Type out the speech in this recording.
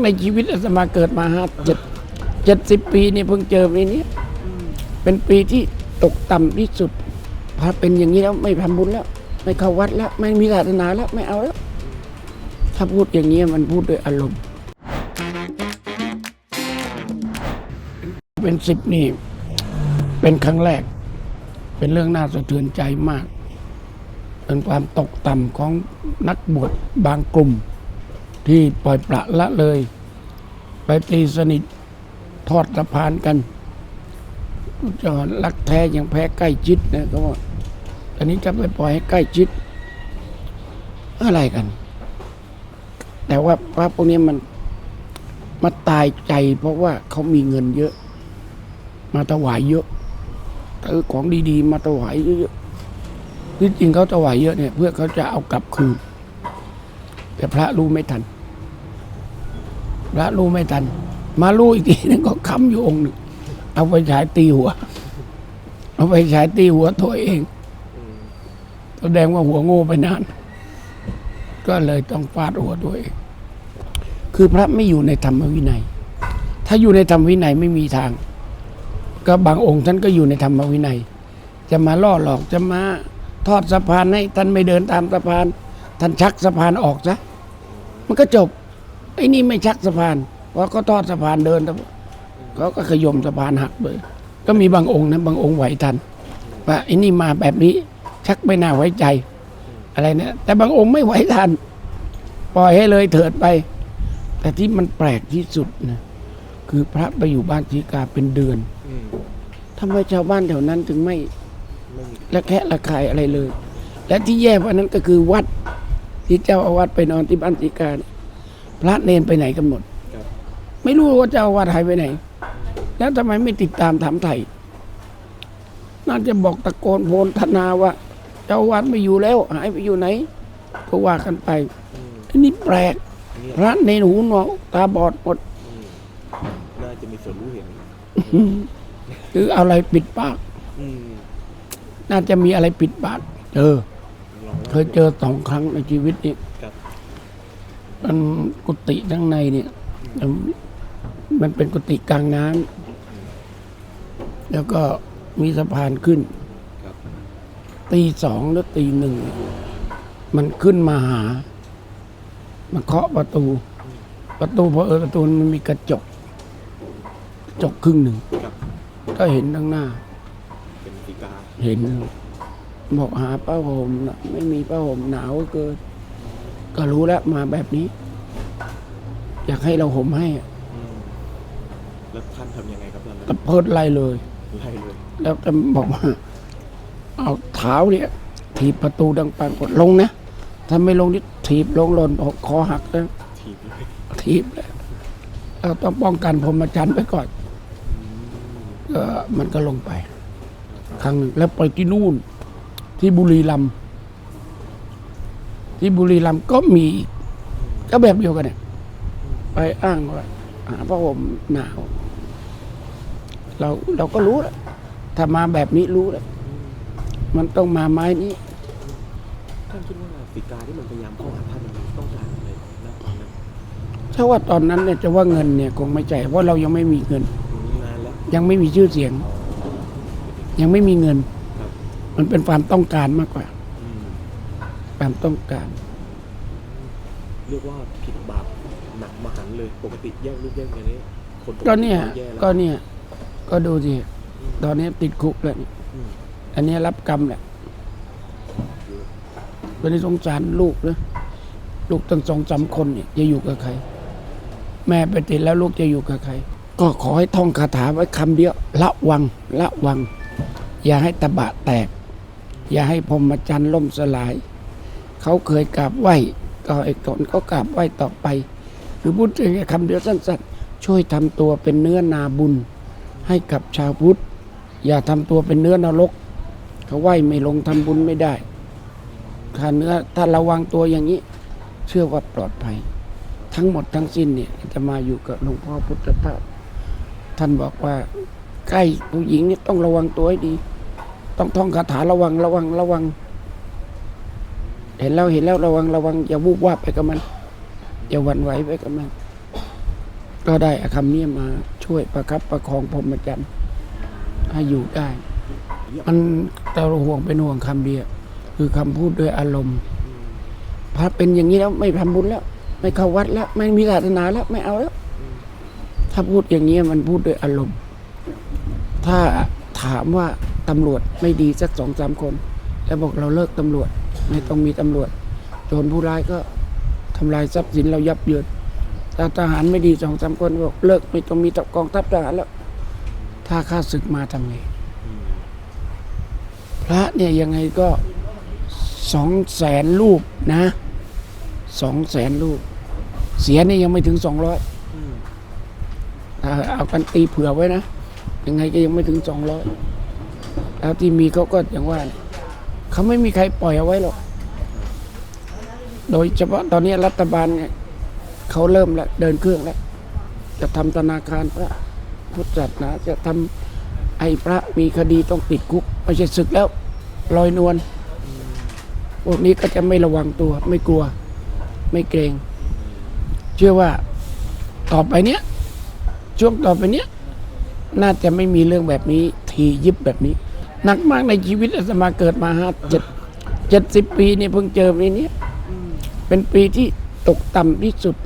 งในชีวิตอาตมาเกิดมาห้าเจ็ดเจ็ดสิบปีนี่เพิ่งเจอปีนี้เป็นปีที่ตกต่ำที่สุดพอเป็นอย่างนี้แล้วไม่ทำบุญแล้ว ไม่เข้าวัดแล้ว ไม่มีศาสนาแล้วไม่เอาแล้ว ถ้าพูดอย่างนี้มันพูดด้วยอารมณ์ เป็นสิบนี่ เป็นครั้งแรก เป็นเรื่องน่าสะเทือนใจมาก เป็นความตกต่ำของนักบวชบางกลุ่ม ที่ปล่อยปละละเลย ไปตีสนิททอดสะพานกันจะรักแท้ยังแพ้ใกล้ชิดนะเขาบอกอันนี้จะไปปล่อยให้ใกล้ชิด อะไรกัน แต่ว่าพระพวกนี้มันมาตายใจ เพราะว่าเขามีเงินเยอะ มาถวายเยอะซื้อของดีๆ มาถวายเยอะๆที่จริงเขาถวายเยอะเนี่ย เพื่อเขาจะเอากลับคืน แต่พระรู้ไม่ทัน พระรู้ไม่ทัน มารู้อีกทีนึงก็ค้ำอยู่องค์หนึ่งเอาไปฉายตีหัว เอาไปฉายตีหัวตัวเองแสดงว่าหัวโง่ไปนาน ก็เลยต้องฟาดหัวตัวเอง คือพระไม่อยู่ในธรรมวินัย ถ้าอยู่ในธรรมวินัยไม่มีทาง ก็บางองค์ท่านก็อยู่ในธรรมวินัย จะมาล่อหลอกจะมาทอดสะพานให้ท่านไม่เดินตามสะพาน ท่านชักสะพานออกซะมันก็จบไอ้นี่ไม่ชักสะพานเพราะก็ทอดสะพานเดินเขาก็ขยมสะพานหักเลยก็มีบางองค์นะบางองค์ไหวทันว่าไอ้นี่มาแบบนี้ชักไม่น่าไว้ใจ อะไรเนี่ยแต่บางองค์ไม่ไหวทัน ปล่อยให้เลยเถิดไป แต่ที่มันแปลกที่สุดนะคือพระไปอยู่บ้านทีกาเป็นเดือนอทำไมชาวบ้านแถวนั้นถึงไม่ไม่ละแคะละคายอะไรเลย และที่แย่กว่านั้นก็คือวัด ที่เจ้าอาวาสไปนอนที่บ้านทีกาเนี่ยพระเนนไปไหนกันหมดครับไม่รู้ว่าเจ้าอาวาสหายไปไหน แล้วทำไมไม่ติดตามถามไถ่น่าจะบอกตะโกนโพลธนาว่า เจ้าอาวาสไม่อยู่แล้ว หายไปอยู่ไหนก็ว่ากันไปอืมอันนี้แปลกเนี่ยพระเนนหูหนวกตาบอดหมดอืมน่าจะมีส่วนรู้เห็นหรือเอาอะไรปิดปากอืมน่าจะมีอะไรปิดปากเจอลอง เคยเจอสองครั้งในชีวิตนี้ครับมันกุฏิทั้างในเนี่ยมันมันเป็นกุฏิกลางน้ำแล้วก็มีสะพานขึ้นครับตีสองหรือตีหนึ่ง มันขึ้นมาหา มันเคาะประตู ประตูพอเออประตูมันมีกระจกกระจกครึ่งหนึ่งครับก็เห็นข้างหน้าเป็นสีกาเห็น บอกหาผ้าห่มนะไม่มีผ้าห่มหนาวเกินก็รู้แล้วมาแบบนี้ อยากให้เราห่มให้อะอืมแล้วท่านทำยังไงครับตอนนั้นตะเพิดไล่เลย ไล่เลยแล้วก็บอกว่า เอาเท้าเนี่ยถีบประตูดังปังกดลงนะถ้าไม่ลงนี่ถีบลงหล่นออกคอหักแล้วถีบเลยถีบเลยเราต้องป้องกันพรหมจรรย์ไว้ก่อนก็มันก็ลงไป ครั้งหนึ่งแล้วไปที่นู่น ที่บุรีรัมย์ที่บุรีรัมย์ก็มีอีกก็แบบเดียวกันเนี่ยไปอ้างว่าหาผ้าห่มหนาว เราเราก็รู้แล้วถ้ามาแบบนี้รู้แล้วมันต้องมาไม้นี้ท่านคิดว่าสีกาที่มันพยายามเข้าหาท่านมันต้องการอะไรนะตอนนั้นถ้าว่าตอนนั้นเนี่ยจะว่าเงินเนี่ยคงไม่ใช่เพราะเรายังไม่มีเงินอืมนานแล้วยังไม่มีชื่อเสียง ยังไม่มีเงินครับ มันเป็นความต้องการมากกว่า อืมความต้องการ เรียกว่าผิดบาปหนักมหันต์เลยปกติแย่งลูกแย่งกันนี่คนปติก็เนี่ย แย่แล้วก็เนี่ย ก็ดูสิตอนนี้ติดคุกแล้วนี่อืม อันนี้รับกรรมแหละวันนี้สงสารลูกนะลูกตั้งสองสามคนเนี่ยจะอยู่กับใคร แม่ไปติดแล้วลูกจะอยู่กับใคร ก็ขอให้ท่องคาถาไว้คำเดียว ละวัง ละวัง อย่าให้ตะบะแตก อย่าให้พรมจรรย์ล่มสลาย เขาเคยกราบไหว้ก็ไอ้ตนเขากราบไหว้ต่อไปคือพูดถึงคำเดียวสั้นๆช่วยทำตัวเป็นเนื้อนาบุญ ให้กับชาวพุทธ อย่าทำตัวเป็นเนื้อนรก เขาไหว้ไม่ลงทำบุญไม่ได้ถ้าเนื้อถ้าระวังตัวอย่างนี้ เชื่อว่าปลอดภัย ทั้งหมดทั้งสิ้นเนี่ยจะมาอยู่กับหลวงพ่อพุทธทาสท่านบอกว่าใกล้ผู้หญิงนี่ต้องระวังตัวให้ดี ต้องท่องคาถาระวังระวังระวัง เห็นแล้วเห็นแล้วระวังระวัง อย่าวูบวาบไปกับมัน อย่าหวั่นไหวไปกับมัน ก็ได้คำนี้มาช่วยประคับประคองผมอาจารย์ให้อยู่ได้ มันแต่เราห่วงเป็นห่วงคำเดียวคือคำพูดด้วยอารมณ์พระเป็นอย่างนี้แล้วไม่ทำบุญแล้ว ไม่เข้าวัดแล้ว ไม่มีศาสนาแล้วไม่เอาแล้วถ้าพูดอย่างนี้มันพูดด้วยอารมณ์ ถ้าถามว่า ตำรวจไม่ดีสักสองสามคน แล้วบอกเราเลิกตำรวจไม่ต้องมีตำรวจ โจรผู้ร้ายก็ทำลายทรัพย์สินเรายับเยินถ้าทหารไม่ดีสองสามคนบอกเลิกไม่ต้องมีกองทัพทหารแล้ว ถ้าข้าศึกมาทำไงอืมพระเนี่ยยังไงก็สองแสนรูปนะสองแสนรูป เสียเนี่ยยังไม่ถึงสองร้อยอืมเอากันตีเผื่อไว้นะยังไงก็ยังไม่ถึงสองร้อย แล้วที่มีเขาก็อย่างว่าเขาไม่มีใครปล่อยเอาไว้หรอก โดยเฉพาะตอนนี้รัฐบาลเนี่ยเขาเริ่มแล้วเดินเครื่องแล้ว จะทำธนาคารพระพุทธศาสนาจะทำไอ้พระมีคดีต้องติดคุกไม่ใช่ศึกแล้วลอยนวลพวกนี้ก็จะไม่ระวังตัว ไม่กลัว ไม่เกรง เชื่อว่าต่อไปเนี้ยช่วงต่อไปเนี้ยน่าจะไม่มีเรื่องแบบนี้ ทียิบแบบนี้ หนักมากในชีวิตอาตมาเกิดมาห้าเจ็ดเจ็ดสิบปีเนี่ยเพิ่งเจอปีเนี้ยอืมเป็นปีที่ตกต่ำที่สุด